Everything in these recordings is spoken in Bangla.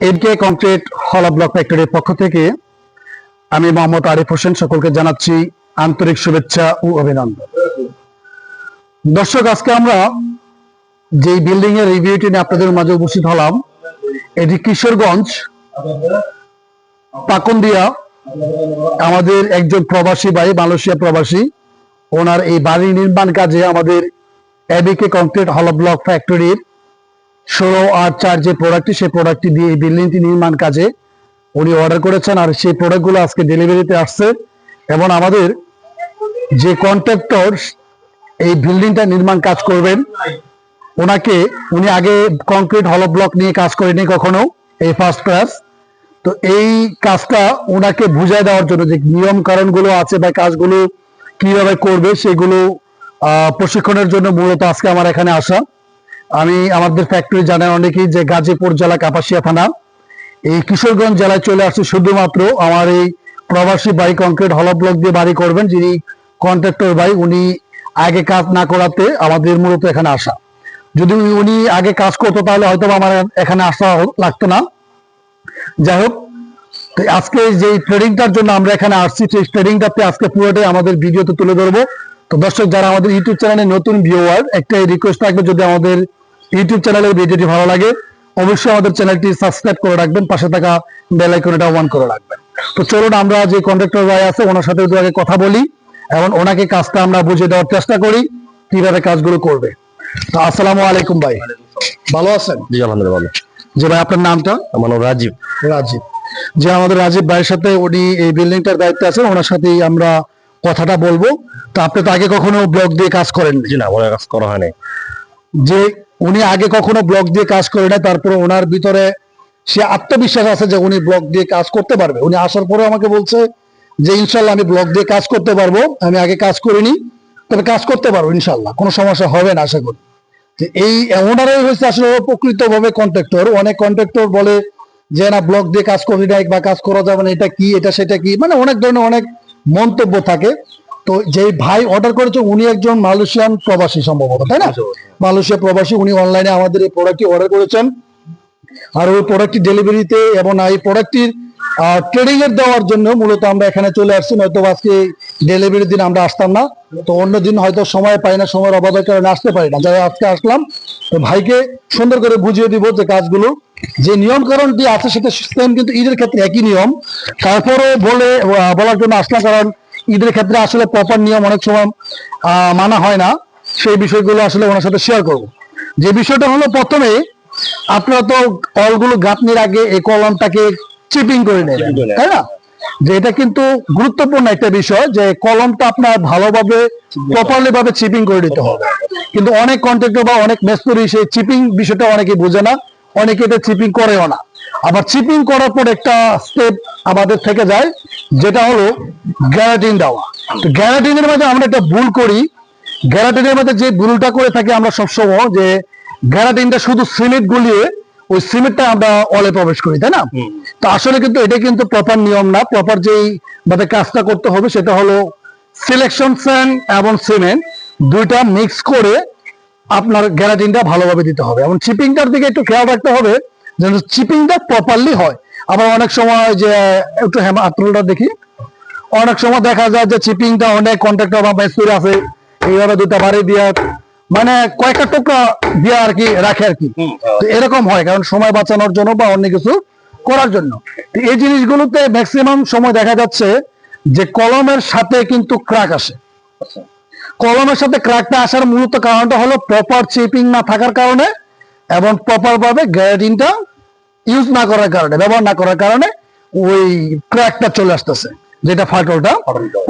এমকে কংক্রিট হলা ব্লক ফ্যাক্টরির পক্ষ থেকে আমি মোহাম্মদ আরিফ হোসেন সকলকে জানাচ্ছি আন্তরিক শুভেচ্ছা ও অভিনন্দন। দর্শক, আজকে আমরা যে বিল্ডিং এর রিভিউটি নিয়ে আপনাদের মাঝে উপস্থিত হলাম, এটি কিশোরগঞ্জ, পাকুন্দিয়া, আমাদের একজন প্রবাসী ভাই, মালয়েশিয়া প্রবাসী। ওনার এই বাড়ি নির্মাণ কাজে আমাদের এবিকে কংক্রিট হল ব্লক ফ্যাক্টরির ষোলো আট চার যে প্রোডাক্টটি সেই প্রোডাক্টটি দিয়ে এই বিল্ডিংটি নির্মাণ কাজে উনি অর্ডার করেছেন আর সেই প্রোডাক্টগুলো আজকে ডেলিভারিতে আসছে এবং আমাদের যে কন্ট্রাক্টর এই বিল্ডিংটা নির্মাণ কাজ করবেন, ওনাকে উনি আগে কংক্রিট হল ব্লক নিয়ে কাজ করেনি কখনো, এই ফার্স্ট ক্লাস তো এই কাজটা ওনাকে বুঝাই দেওয়ার জন্য যে নিয়ম কারণগুলো আছে বা কাজগুলো কীভাবে করবে, সেগুলো প্রশিক্ষণের জন্য মূলত আজকে আমার এখানে আসা। আমি আমাদের ফ্যাক্টরি জানেন অনেকেই যে গাজীপুর জেলা কাপাসিয়া থানা। এই কিশোরগঞ্জ জেলায় চলে আসছে শুধুমাত্র আমার এই প্রবাসী বাই কংক্রিট হল ব্লক দিয়ে বাড়ি করবেন, যিনি কন্ট্রাক্টর ভাই, উনি আগে কাজ না করাতে আমাদের মূলত এখানে আসা। যদি উনি আগে কাজ করতো তাহলে হয়তো আমার এখানে আসা লাগতো না। যাই হোক আজকে যে ট্রেডিংটার জন্য আমরা এখানে আসছি, সেই ট্রেডিংটাতে আজকে পুরোটাই আমাদের ভিডিওতে তুলে ধরবো। তো দর্শক, যারা আমাদের ইউটিউব চ্যানেলে নতুন ভিউয়ার একটা রিকোয়েস্ট থাকবে, যদি আমাদের ইউটিউব চ্যানেলের ভিডিওটি ভালো লাগে অবশ্যই আমাদের চ্যানেলটি সাবস্ক্রাইব করে রাখবেন পাশে থাকা বেল আইকনটা অন করে রাখবেন। তো চলুন আমরা যে কন্ট্রাক্টর ভাই আছে ওনার সাথে একটু আগে কথা বলি এবং ওনাকে কাজটা আমরা বুঝিয়ে দেওয়ার চেষ্টা করি কীভাবে কাজগুলো করবে। তো আসসালামু আলাইকুম ভাই। ভালো আছেন? জি আলহামদুলিল্লাহ ভালো। যে ভাই আপনার নামটা? আমার নাম রাজীব। রাজীব। যে আমাদের রাজীব ভাইয়ের সাথে উনি এই বিল্ডিংটার দায়িত্বে আছেন ওনার সাথেই আমরা কথাটা বলব। তো আপনি তো আগে কখনো ব্লক দিয়ে কাজ করেন জি না কাজ করা হয়নি। যে উনি আগে কখনো ব্লক দিয়ে কাজ করে না তারপরে ওনার ভিতরে সে আত্মবিশ্বাস আছে যে উনি ব্লক দিয়ে কাজ করতে পারবে। উনি আসার পরে আমাকে বলছে যে, ইনশাল্লাহ আমি ব্লক দিয়ে কাজ করতে পারব। আমি আগে কাজ করিনি, তবে কাজ করতে পারব ইনশাল্লাহ। কোনো সমস্যা হবে না, আশা করি। তো এই, ওনারাই হচ্ছে আসলে প্রকৃত ভাবে কন্ট্রাক্টর অনেক কন্ট্রাক্টর বলে যে, না ব্লক দিয়ে কাজ করি না বা কাজ করা যাবে না, এটা কি, এটা সেটা কি? মানে অনেক ধরনের অনেক মন্তব্য থাকে। তো যে ভাই অর্ডার করেছে উনি একজন মালয়েশিয়ান প্রবাসী সম্ভবত তাই না? মালয়েশিয়া প্রবাসী উনি অনলাইনে আমাদের এই প্রোডাক্টটি অর্ডার করেছেন। আর ওই প্রোডাক্টটি ডেলিভারিতে এবং এই প্রোডাক্টটির ট্রেডিং এর দেওয়ার জন্য মূলত আমরা এখানে চলে আসছি নয়তো আজকে ডেলিভারির দিন আমরা আসতাম না। তো অন্য দিন হয়তো সময় পাই না সময়ের অভাবের কারণে আসতে পারি না। যাই আজকে আসলাম। তো ভাইকে সুন্দর করে বুঝিয়ে দিব যে কাজগুলো। যে নিয়মকরণটি আছে সেটা সেম কিন্তু ঈদের ক্ষেত্রে একই নিয়ম। তারপরে বলে বলার জন্য আসলাম কারণ ঈদের ক্ষেত্রে আসলে প্রপার নিয়ম অনেক সময় মানা হয় না। সেই বিষয়গুলো আসলে ওনার সাথে শেয়ার করব। যে বিষয়টা হলো প্রথমে আপনারা তো কলগুলো গাঁথনির আগে এই কলমটাকে চিপিং করে নেবেন। তাই না? যে এটা কিন্তু গুরুত্বপূর্ণ একটা বিষয় যে কলমটা আপনার ভালোভাবে প্রপারলি ভাবে চিপিং করে দিতে হবে। কিন্তু অনেক কন্ট্রাক্টর বা অনেক মেস্তরি সেই চিপিং বিষয়টা অনেকে বোঝে না অনেকে এটা চিপিং করেও না। আবার চিপিং করার পর একটা স্টেপ আমাদের থেকে যায় যেটা হলো গ্যারাটিন দেওয়া। তো গ্যারাটিনের মধ্যে আমরা একটা ভুল করি। গ্যারাটিনের মধ্যে যে ভুলটা করে থাকি আমরা সবসময় যে গ্যারাটিনটা শুধু সিমেন্ট গুলিয়ে ওই সিমেন্টটা আমরা অলে প্রবেশ করি তাই না? তো আসলে কিন্তু এটা কিন্তু প্রপার নিয়ম না। প্রপার যেই ভাবে কাজটা করতে হবে সেটা হলো সিলেকশন স্যান্ড এবং সিমেন্ট দুইটা মিক্স করে আপনার গ্যারাটিনটা ভালোভাবে দিতে হবে। এবং চিপিংটার দিকে একটু খেয়াল রাখতে হবে। যেন চিপিংটা প্রপারলি হয়। আবার অনেক সময় যে একটু হ্যাঁ আত্রলটা দেখি। অনেক সময় দেখা যায় যে চিপিংটা অনেক কন্ট্রাক্টর বা মেসুর আছে এইভাবে দুটা বাড়ি দিয়া মানে কয়েকটা টুকরা দিয়ে আর কি রাখে আর কি। তো এরকম হয় কারণ সময় বাঁচানোর জন্য বা অন্য কিছু করার জন্য। এই জিনিসগুলোতে ম্যাক্সিমাম সময় দেখা যাচ্ছে যে কলমের সাথে কিন্তু ক্রাক আসে। কলমের সাথে ক্র্যাকটা আসার মূলত কারণটা হলো প্রপার চিপিং না থাকার কারণে এবং প্রপার ভাবে গ্যারাটিনটা ইউজ না করার কারণে ব্যবহার না করার কারণে ওই ক্র্যাকটা চলে আসতেছে যেটা ফাটলটা।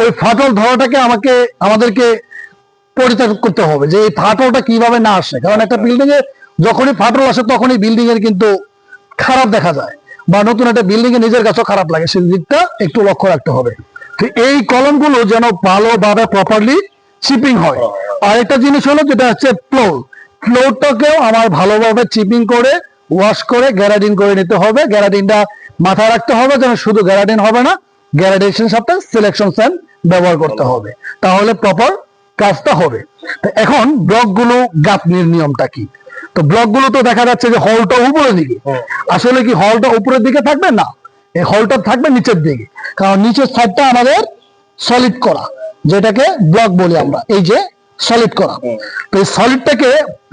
ওই ফাটল ধরাটাকে আমাকে আমাদেরকে পরিত্যাগ করতে হবে যে এই ফাটলটা কীভাবে না আসে। কারণ একটা বিল্ডিং এ যখনই ফাটল আসে তখনই বিল্ডিং এর কিন্তু খারাপ দেখা যায়। বা নতুন একটা বিল্ডিং এ নিজের কাছেও খারাপ লাগে সেই দিকটা একটু লক্ষ্য রাখতে হবে। তো এই কলমগুলো যেন ভালোভাবে প্রপারলি চিপিং হয়। আর একটা জিনিস হলো যেটা হচ্ছে ফ্লোর ফ্লোরটাকেও আমার ভালোভাবে চিপিং করে ওয়াশ করে গ্যারাডিন করে নিতে হবে। গ্যারাডিনটা মাথায় রাখতে হবে যেন শুধু গ্যারাডিন হবে না গ্যারাডেশন সাথে সিলেকশন স্যান ব্যবহার করতে হবে। তাহলে প্রপার কাজটা হবে। তো এখন ব্লকগুলো গাঁথনির নিয়মটা কি? তো ব্লকগুলো তো দেখা যাচ্ছে যে হলটা উপরের দিকে। আসলে কি হলটা উপরের দিকে থাকবে? না। এই হলটা থাকবে নিচের দিকে। কারণ নিচের সাইডটা আমাদের সলিড করা যেটাকে ব্লক বলি আমরা। এই যে সলিড করা। তো এই সলিডটাকে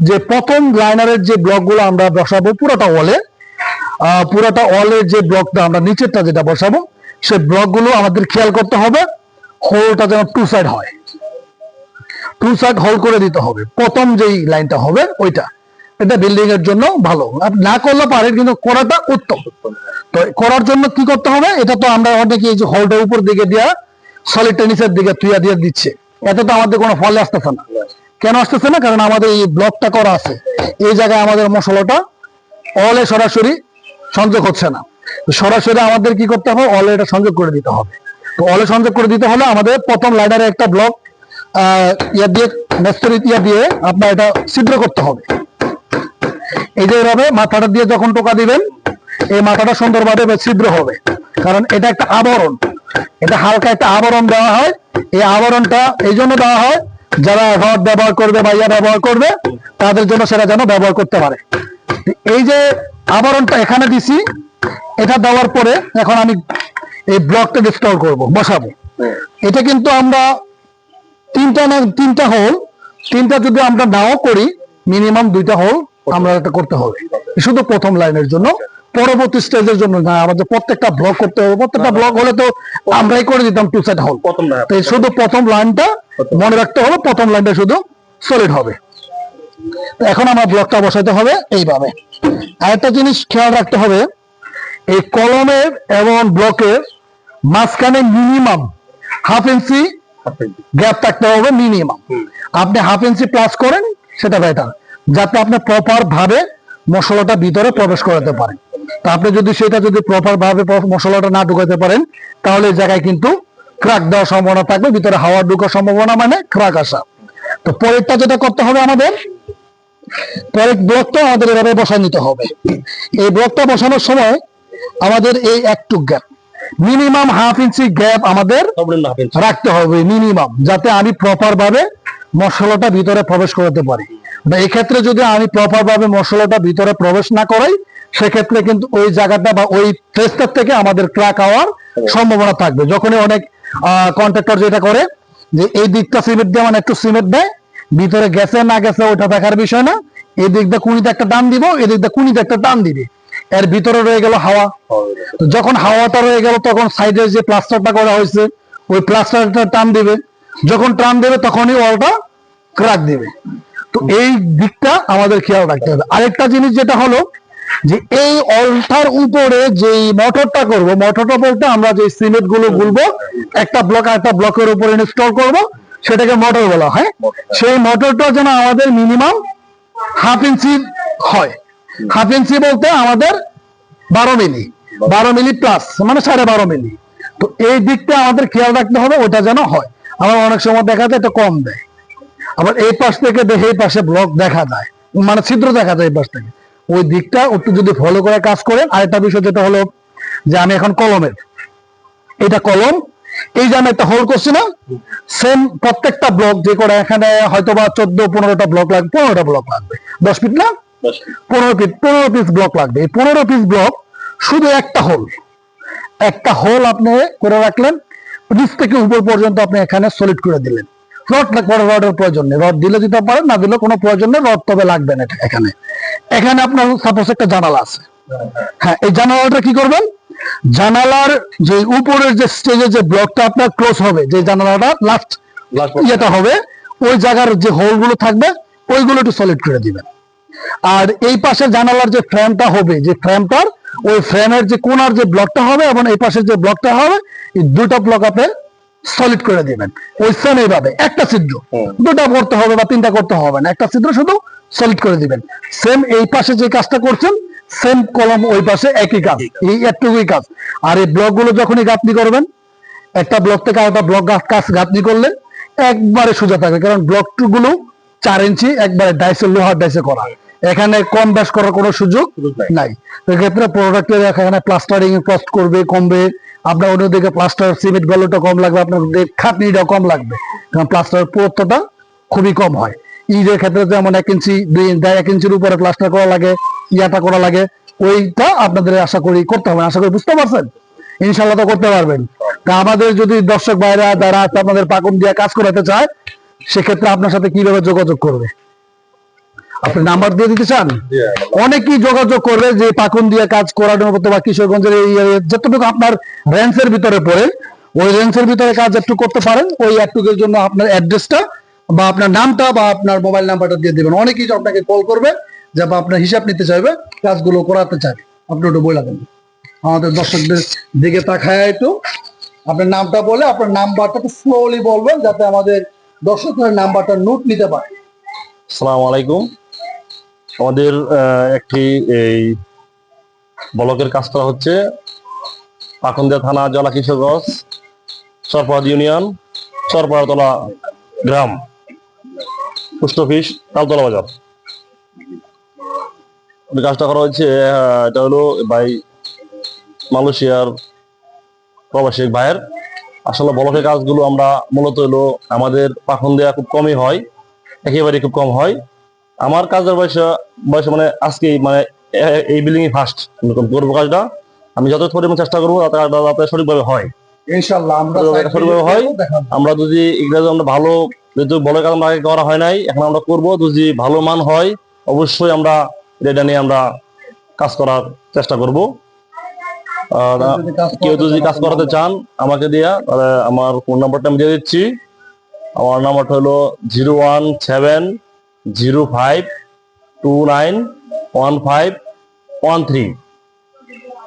যে প্রথম লাইনারের যে ব্লকগুলো আমরা বসাবো পুরোটা ওয়ালে পুরোটা ওয়ালের যে ব্লকটা আমরা নিচেরটা যেটা বসাবো সেই ব্লকগুলো আমাদের খেয়াল করতে হবে হোলটা যেন টু সাইড হয়। টু সাইড হোল করে দিতে হবে। প্রথম যেই লাইনটা হবে ওইটা। এটা বিল্ডিং এর জন্য ভালো। না করলে পারেন কিন্তু করাটা উত্তম। তো করার জন্য কি করতে হবে? এটা তো আমরা অনেকে এই যে হলটা উপর দিকে দিয়া সলিড টেনিসের দিকে তুইয়া দিয়ে দিচ্ছে। এতে তো আমাদের কোনো ফলে আসতেছে না। কেন আসতেছে না? কারণ আমাদের এই ব্লকটা করা আছে। এই জায়গায় আমাদের মশলাটা অলে সরাসরি সংযোগ হচ্ছে না। সরাসরি আমাদের কি করতে হবে? অলে এটা সংযোগ করে দিতে হবে। তো অলে সংযোগ করে দিতে হলে আমাদের প্রথম লাইনারে একটা ব্লক ইয়া দিয়ে নেস্তরি ইয়া দিয়ে আপনার এটা ছিদ্র করতে হবে। এই যে এভাবে মাথাটা দিয়ে যখন টোকা দিবেন, এই মাথাটা সুন্দরভাবে ছিদ্র হবে। কারণ এটা একটা আবরণ। এটা হালকা একটা আবরণ দেওয়া হয়। এই আবরণটা এই জন্য দেওয়া হয়, যারা রড ব্যবহার করবে বা ইয়া ব্যবহার করবে, তাদের জন্য সেটা যেন ব্যবহার করতে পারে। এই যে আবরণটা এখানে দিছি, এটা দেওয়ার পরে এখন আমি এই ব্লকটা স্টোর করব, বসাবো। এটা কিন্তু আমরা তিনটা না, তিনটা হোল তিনটা যদি আমরা নাও করি মিনিমাম দুইটা হোল আমরা এটা করতে হবে। শুধু প্রথম লাইনের জন্য। পরবর্তী স্টেজের জন্য না আমাদের প্রত্যেকটা ব্লক করতে হবে। প্রত্যেকটা ব্লক হলে তো আমরাই করে দিতাম টু সাইড হোল প্রথম শুধু প্রথম লাইনটা মনে রাখতে হবে প্রথম লাইনটা শুধু সলিড হবে। এখন আমার ব্লকটা বসাতে হবে এইভাবে। আরেকটা জিনিস খেয়াল রাখতে হবে এই কলমের এবং ব্লকের মাঝখানে মিনিমাম হাফ ইঞ্চি গ্যাপ থাকতে হবে মিনিমাম আপনি হাফ ইঞ্চি প্লাস করেন সেটা বেটার যাতে আপনি প্রপার ভাবে মশলাটা ভিতরে প্রবেশ করাতে পারেন। তা আপনি যদি সেটা যদি প্রপার ভাবে মশলাটা না ঢুকাতে পারেন তাহলে এই জায়গায় কিন্তু ক্রাক দেওয়ার সম্ভাবনা থাকবে ভিতরে হাওয়া ঢুকার সম্ভাবনা মানে ক্রাক আসা। তো পরেরটা যেটা করতে হবে আমাদের পরের ব্লকটা আমাদের এভাবে বসায় নিতে হবে। এই ব্লকটা বসানোর সময় আমাদের এই একটু gap minimum half inch gap আমাদের রাখতে হবে মিনিমাম যাতে আমি প্রপার ভাবে মশলাটা ভিতরে প্রবেশ করাতে পারি। এক্ষেত্রে যদি আমি প্রপার ভাবে মশলাটা ভিতরে প্রবেশ না করাই সেক্ষেত্রে কিন্তু ওই জায়গাটা বা ওই ফেসটার থেকে আমাদের ক্রাক হওয়ার সম্ভাবনা থাকবে। যখনই অনেক কন্ট্রাক্টর যেটা করে যে এই দিকটা সিমেন্ট দিয়ে মানে একটু সিমেন্ট দেয় ভিতরে গেছে না গেছে ওটা দেখার বিষয় না। এই দিক দিয়ে কুনিতে একটা টান দিব এই দিক দিয়ে কুনিতে একটা টান দিবে। এর ভিতরে রয়ে গেল হাওয়া। তো যখন হাওয়াটা রয়ে গেল তখন সাইডের যে প্লাস্টারটা করা হয়েছে ওই প্লাস্টারটা টান দিবে। যখন টান দেবে তখনই ওয়ালটা ক্রাক দিবে। তো এই দিকটা আমাদের খেয়াল রাখতে হবে। আরেকটা জিনিস যেটা হলো যে এই অলটার উপরে যে মোটরটা করব, মোটরটা বলতে আমরা যে সিমেন্টগুলো গুলবো, একটা ব্লক একটা ব্লকের উপরে ইনস্টল করব, সেটাকে মোটর বলা হয়। সেই মোটরটা যেন আমাদের মিনিমাম হাফ ইঞ্চি হয়। হাফ ইঞ্চি বলতে আমাদের বারো মিলি বারো মিলি প্লাস মানে সাড়ে বারো মিলি তো এই দিকটা আমাদের খেয়াল রাখতে হবে, ওটা যেন হয়। আবার অনেক সময় দেখা যায় এটা কম দেয়। আবার এই পাশ থেকে দেখে এই পাশে ব্লক দেখা যায় মানে ছিদ্র দেখা যায় এই পাশ থেকে। ওই দিকটা একটু যদি ফলো করে কাজ করেন আরেকটা বিষয় যেটা হলো যে আমি এখন কলমের। এটা কলম এই যে আমি একটা হোল করছি না সেম প্রত্যেকটা ব্লক যে করে এখানে হয়তো বা চোদ্দ পনেরোটা ব্লক লাগবে পনেরোটা ব্লক লাগবে। দশ ফিট না? পনেরো পিস পনেরো পিস ব্লক লাগবে। এই পনেরো পিস ব্লক শুধু একটা হোল একটা হোল আপনি করে রাখলেন নিচ থেকে উপর পর্যন্ত আপনি এখানে সলিড করে দিলেন। রড পরে রডের প্রয়োজন নেই। রড দিলে দিতে পারেন না দিলে কোনো প্রয়োজন নেই রড তবে লাগবে না এখানে। এখানে আপনার সাপোজ একটা জানালা আছে। হ্যাঁ এই জানালাটা কি করবেন? জানালার যে উপরের যে স্টেজে যে ব্লকটা আপনার ক্লোজ হবে যে জানালাটা লাস্ট ইয়েটা হবে ওই জায়গার যে হোলগুলো থাকবে ওইগুলো একটু সলিড করে দিবেন। আর এই পাশে জানালার যে ফ্রেমটা হবে যে ফ্রেমটার ওই ফ্রেমের যে কোনার যে ব্লকটা হবে এবং এই পাশের যে ব্লকটা হবে এই দুটো ব্লক আপনি সলিড করে দিবেন। ওই সেম এইভাবে একটা ছিদ্র। দুটা করতে হবে বা তিনটা করতে হবে না। একটা ছিদ্র শুধু সলিড করে দিবেন। সেম এই পাশে যে কাজটা করছেন সেম কলম ওই পাশে একই কাজ। এই একটুকুই কাজ। আর এই ব্লকগুলো যখনই গাঁথনি করবেন একটা ব্লক থেকে আরেকটা ব্লক কাজ গাঁথনি করলে একবারে সোজা থাকবে কারণ ব্লকগুলো চার ইঞ্চি একবারে ডাইসে লোহার ডাইসে করা। এখানে কম ব্যাস করার কোনো সুযোগ নাই। সেক্ষেত্রে প্রোডাক্টের এখানে প্লাস্টারিং কস্ট করবে কমবে। আপনার অন্যদিকে প্লাস্টার সিমেন্ট ভ্যালুটা কম লাগবে, আপনার খাটনিটা কম লাগবে। কারণ প্লাস্টার পুরুত্বটা খুবই কম হয়। ঈদের ক্ষেত্রে যেমন এক ইঞ্চি, দুই ইঞ্চি এক ইঞ্চির উপরে প্লাস্টার করা লাগে, ইয়াটা করা লাগে, ওইটা আপনাদের আশা করি করতে হবে আশা করি বুঝতে পারছেন? ইনশাল্লাহ তো করতে পারবেন। তা আমাদের যদি দর্শক ভাইরা, যারা আপনাদের পাকুন দিয়ে কাজ করাতে চায়, সেক্ষেত্রে আপনার সাথে কীভাবে যোগাযোগ করবে? আপনি নাম্বার দিয়ে দিতে চান? অনেকেই যোগাযোগ করবে যে পাকুন দিয়ে কাজ করানোর মতো বা কিশোরগঞ্জের এই এই যতটুকু আপনার রেঞ্জের ভিতরে পড়ে ওই রেঞ্জের ভিতরে কাজ একটু করতে পারেন। ওই একটুকের জন্য আপনার অ্যাড্রেসটা বা আপনার নামটা বা আপনার মোবাইল নাম্বারটা দিয়ে দেবেন। অনেকেই আপনাকে কল করবে যে বা আপনার হিসাব নিতে চাইবে কাজগুলো করাতে চাইবে। আপনি ওটা বলে দেন। আমাদের দর্শকদের দিকে তাকায় একটু। আপনার নামটা বলে আপনার নাম্বারটা একটু স্লোলি বলবেন যাতে আমাদের দর্শকদের নাম্বারটা নোট নিতে পারে। আসসালামু আলাইকুম। আমাদের একটি এই ব্লকের কাজ করা হচ্ছে। পাখন্দিয়া থানা জলা কিশোরগঞ্জ সরপাড়া ইউনিয়ন সরপাড়াতলা গ্রাম, পোস্ট অফিস, তালতলা বাজার। কাজটা করা হচ্ছে এটা হলো ভাই মালয়েশিয়ার প্রবাসী ভাইয়ের। আসলে ব্লকের কাজগুলো আমরা মূলত হলো আমাদের পাখন দেওয়া খুব কমই হয় একেবারে খুব কম হয়। আমার কাজের বয়স বয়স মানে আজকে মানে এই বিল্ডিং ফার্স্ট করব কাজটা। আমি যত পরিমাণ চেষ্টা করব যাতে কাজটা সঠিকভাবে হয়। ইনশাল্লাহ আমরা শুরু হয়? আমরা যদি ইংরেজি আমরা ভালো যেহেতু বড় কাজ আমরা আগে করা হয় নাই এখন আমরা করব। যদি ভালো মান হয় অবশ্যই আমরা এটা নিয়ে আমরা কাজ করার চেষ্টা করব। আর কেউ যদি কাজ করাতে চান আমাকে দিয়া তাহলে আমার ফোন নাম্বারটা আমি দিয়ে দিচ্ছি। আমার নাম্বারটা হলো zero one seven zero five two nine one five one three.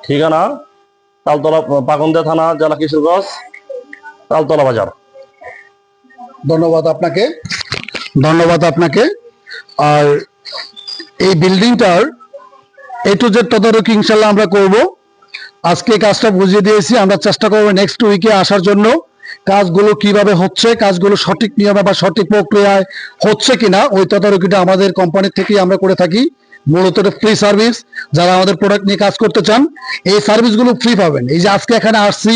ঠিকানা তালতলা পাকন্দা থানা জেলা কিশোরগঞ্জ তালতলা বাজার। ধন্যবাদ আপনাকে। ধন্যবাদ আপনাকে। আর এই বিল্ডিংটার এ টু জেড তদারকি ইনশাল্লাহ আমরা করব। আজকে কাজটা বুঝিয়ে দিয়েছি আমরা চেষ্টা করব নেক্সট উইকে আসার জন্য। কাজগুলো কীভাবে হচ্ছে, কাজগুলো সঠিক নিয়মে বা সঠিক প্রক্রিয়ায় হচ্ছে কিনা, ওই তদারকিটা আমাদের কোম্পানির থেকেই আমরা করে থাকি। মূলত ফ্রি সার্ভিস যারা আমাদের প্রোডাক্ট নিয়ে কাজ করতে চান, এই সার্ভিসগুলো ফ্রি পাবেন। এই যে আজকে এখানে আসছি,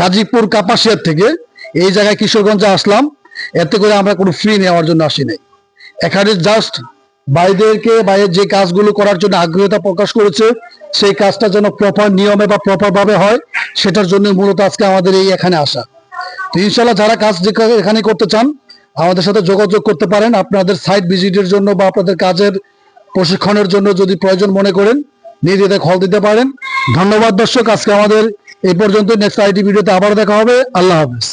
গাজীপুর কাপাসিয়ার থেকে, এই জায়গায় কিশোরগঞ্জে আসলাম, এতে করে আমরা কোনো ফ্রি নেওয়ার জন্য আসি নাই। এখানে জাস্ট ভাইদেরকে বাইরের যে কাজগুলো করার জন্য আগ্রহতা প্রকাশ করেছে, সেই কাজটা যেন প্রপার নিয়মে বা প্রপার ভাবে হয়, সেটার জন্য মূলত আজকে আমাদের এই এখানে আসা। ইনশাল্লাহ যারা কাজ এখানে করতে চান, আমাদের সাথে যোগাযোগ করতে পারেন। আপনাদের সাইট ভিজিটের জন্য বা আপনাদের কাজের প্রশিক্ষণের জন্য যদি প্রয়োজন মনে করেন নিজেদের খল দিতে পারেন। ধন্যবাদ দর্শক, আজকে আমাদের এই পর্যন্ত নেক্সট আইটি ভিডিওতে আবার দেখা হবে। আল্লাহ হাফেজ।